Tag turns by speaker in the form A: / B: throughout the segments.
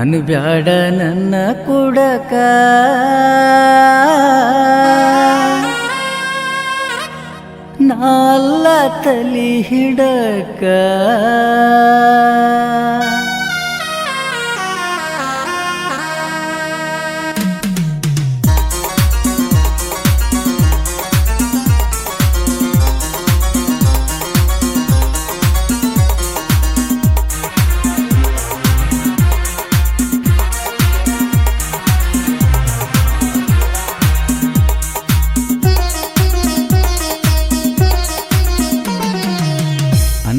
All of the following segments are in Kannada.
A: ಅನ್ಬ್ಯಾಡ ನನ್ನ ಕುಡಕ. ನಾಲ್ಲ ತಲಿ ಹಿಡಕ.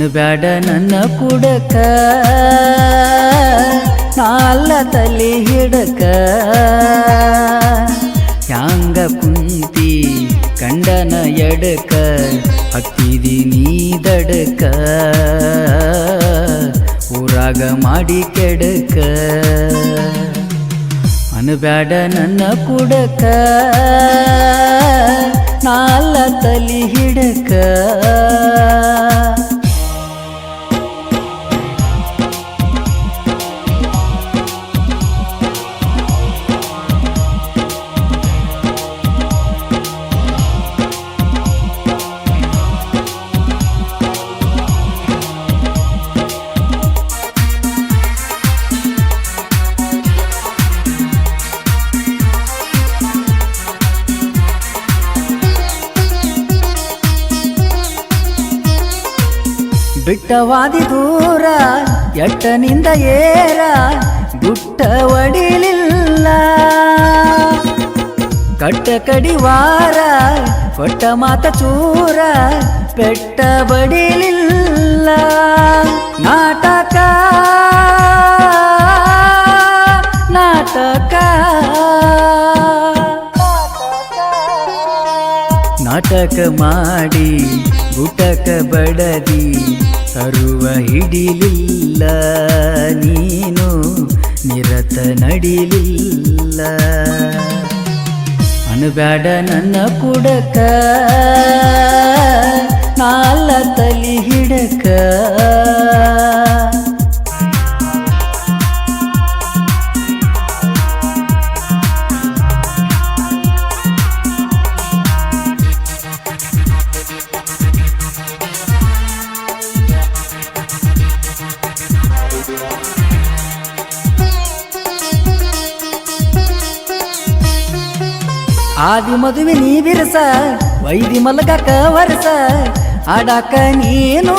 A: ಅನ್ಬ್ಯಾಡ ನನ್ನ ಕುಡಕ ನಾಲ್ಲ ತಲಿ ಹಿಡಕ ಹ್ಯಾಂಗ ಕುಂತಿ ಕಂಡನ ಎಡಕ ಹತ್ತಿದಿ ನೀ ದಡಕ ಊರಾಗ ಮಾಡಿ ಕೆಡಕ ಅನ್ಬ್ಯಾಡ ನನ್ನ ಕುಡಕ ನಾಲ್ಲ ತಲಿ ಹಿಡಕ ಬಿಟ್ಟವಾದಿ ದೂರ, ಎಟ್ಟನಿಂದ ಏರ, ಗುಟ್ಟ ಒಡಿಲಿಲ್ಲ. ಕಟ್ಟ ಕಡಿವಾರ ಕೊಟ್ಟ ಮಾತ ಚೂರ, ಪೆಟ್ಟ ಬಡಿಲಿಲ್ಲ. ನಾಟಕ ನಾಟಕ. ನಾಟಕ ಮಾಡಿ, ಗುಟಕ ಬಡದಿ ತರುವ ಹಿಡಿಲಿಲ್ಲ ನೀನು ನಿರತ ನಡಿಲಿಲ್ಲ. ಅನುಬ್ಯಾಡ ನನ್ನ ಕುಡಕ ನಾಲ್ಲ ತಲಿ ಹಿಡಕ. ಆದಿ ಮದುವೆ ನೀ ಬಿರಸ ವೈದಿ ಮಲಗಕ ವರಸ ಆಡಾಕ ನೀನು